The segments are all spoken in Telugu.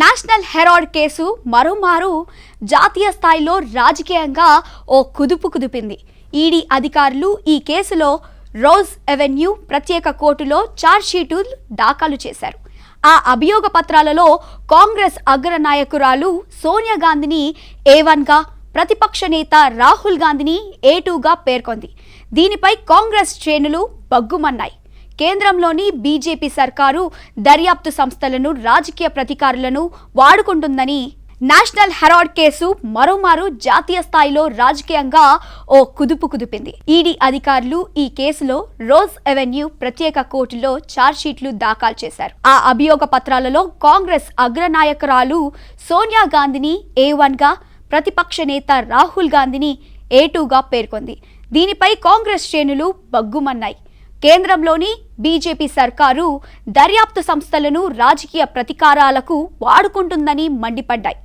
నేషనల్ హెరాల్డ్ కేసు మరోమారు జాతీయ స్థాయిలో రాజకీయంగా ఓ కుదుపు కుదిపింది. ఈడీ అధికారులు ఈ కేసులో రోజ్ అవెన్యూ ప్రత్యేక కోర్టులో ఛార్జ్షీటు దాఖలు చేశారు. ఆ అభియోగ పత్రాలలో కాంగ్రెస్ అగ్రనాయకురాలు సోనియా గాంధీని ఏ వన్గా ప్రతిపక్ష నేత రాహుల్ గాంధీని ఏ టూగా పేర్కొంది. దీనిపై కాంగ్రెస్ శ్రేణులు బగ్గుమన్నాయి కేంద్రంలోని బీజేపీ సర్కారు దర్యాప్తు సంస్థలను రాజకీయ ప్రతీకారులను వాడుకుంటుందని నేషనల్ హెరాడ్ కేసు మరోమారు జాతీయ స్థాయిలో రాజకీయంగా ఓ కుదుపు కుదిపింది. ఈడీ అధికారులు ఈ కేసులో రోజ్ అవెన్యూ ప్రత్యేక కోర్టులో చార్జ్షీట్లు దాఖలు చేశారు. ఆ అభియోగ పత్రాలలో కాంగ్రెస్ అగ్రనాయకురాలు సోనియా గాంధీని ఏ వన్గా ప్రతిపక్ష నేత రాహుల్ గాంధీని ఏ టూగా పేర్కొంది. దీనిపై కాంగ్రెస్ శ్రేణులు బగ్గుమన్నాయి. కేంద్రంలోని బీజేపీ సర్కారు దర్యాప్తు సంస్థలను రాజకీయ ప్రతీకారాలకు వాడుకుంటుందని మండిపడ్డాయి.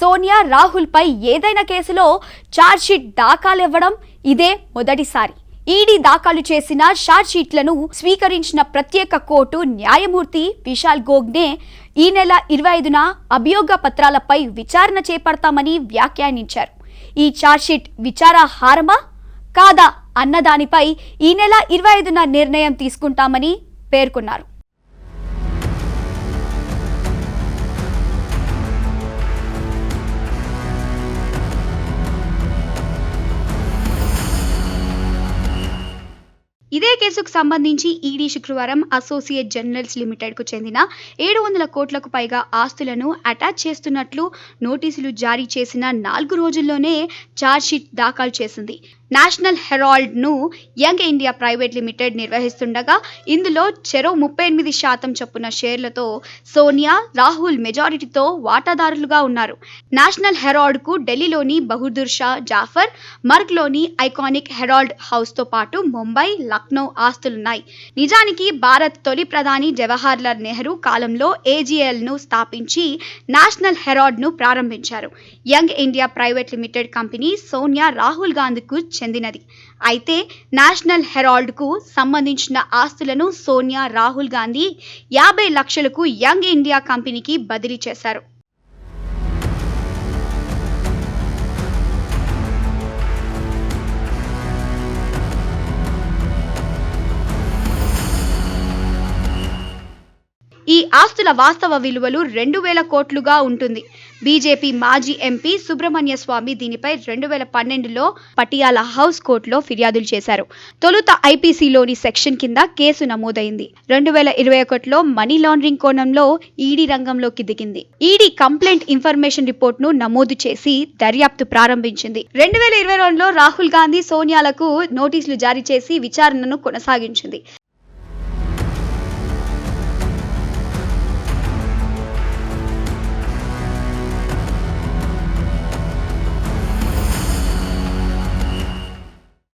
సోనియా రాహుల్పై ఏదైనా కేసులో ఛార్జ్షీట్ దాఖలివ్వడం ఇదే మొదటిసారి. ఈడీ దాఖలు చేసిన ఛార్జ్షీట్లను స్వీకరించిన ప్రత్యేక కోర్టు న్యాయమూర్తి విశాల్ గోగ్నే ఈ నెల ఇరవై ఐదున అభియోగ పత్రాలపై విచారణ చేపడతామని వ్యాఖ్యానించారు. ఈ ఛార్జ్షీట్ విచారాహారమా? కాదా? అన్నదానిపై ఈ నెల ఇరవై ఐదున నిర్ణయం తీసుకుంటామని పేర్కొన్నారు. ఇదే కేసుకు సంబంధించి ఈడీ శుక్రవారం అసోసియేట్ జర్నల్స్ లిమిటెడ్కు చెందిన ఏడు వందల కోట్లకు పైగా ఆస్తులను అటాచ్ చేస్తున్నట్లు నోటీసులు జారీ చేసిన నాలుగు రోజుల్లోనే ఛార్జ్షీట్ దాఖలు చేసింది. నేషనల్ హెరాల్డ్ను యంగ్ ఇండియా ప్రైవేట్ లిమిటెడ్ నిర్వహిస్తుండగా ఇందులో చెరో ముప్పై ఎనిమిది శాతం చొప్పున షేర్లతో సోనియా రాహుల్ మెజారిటీతో వాటాదారులుగా ఉన్నారు. నేషనల్ హెరాల్డ్కు ఢిల్లీలోని బహదూర్ షా జాఫర్ మర్గ్లోని ఐకానిక్ హెరాల్డ్ హౌస్తో పాటు ముంబై లక్నో ఆస్తులున్నాయి. నిజానికి భారత్ తొలి ప్రధాని జవహర్లాల్ నెహ్రూ కాలంలో ఏజీఎల్ను స్థాపించి నేషనల్ హెరాల్డ్ను ప్రారంభించారు. Young India Private Limited company Sonia Rahul గాంధీకు చెందినది. అయితే నేషనల్ హెరాల్డ్కు సంబంధించిన ఆస్తులను సోనియా రాహుల్ గాంధీ యాభై లక్షలకు యంగ్ ఇండియా కంపెనీకి బదిలీ చేశారు. ఈ ఆస్తుల వాస్తవ విలువలు రెండు వేల కోట్లుగా ఉంటుంది. బీజేపీ మాజీ ఎంపీ సుబ్రహ్మణ్య స్వామి దీనిపై రెండు వేల పన్నెండులో పటియాల హౌస్ కోర్టులో ఫిర్యాదులు చేశారు. తొలుత ఐపీసీలోని సెక్షన్ కింద కేసు నమోదైంది. రెండు వేల ఇరవై ఒకటిలో మనీ లాండరింగ్ కోణంలో ఈడీ రంగంలోకి దిగింది. ఈడీ కంప్లైంట్ ఇన్ఫర్మేషన్ రిపోర్ట్ను నమోదు చేసి దర్యాప్తు ప్రారంభించింది. రెండు వేల ఇరవై రెండులో రాహుల్ గాంధీ సోనియాలకు నోటీసులు జారీ చేసి విచారణను కొనసాగించింది.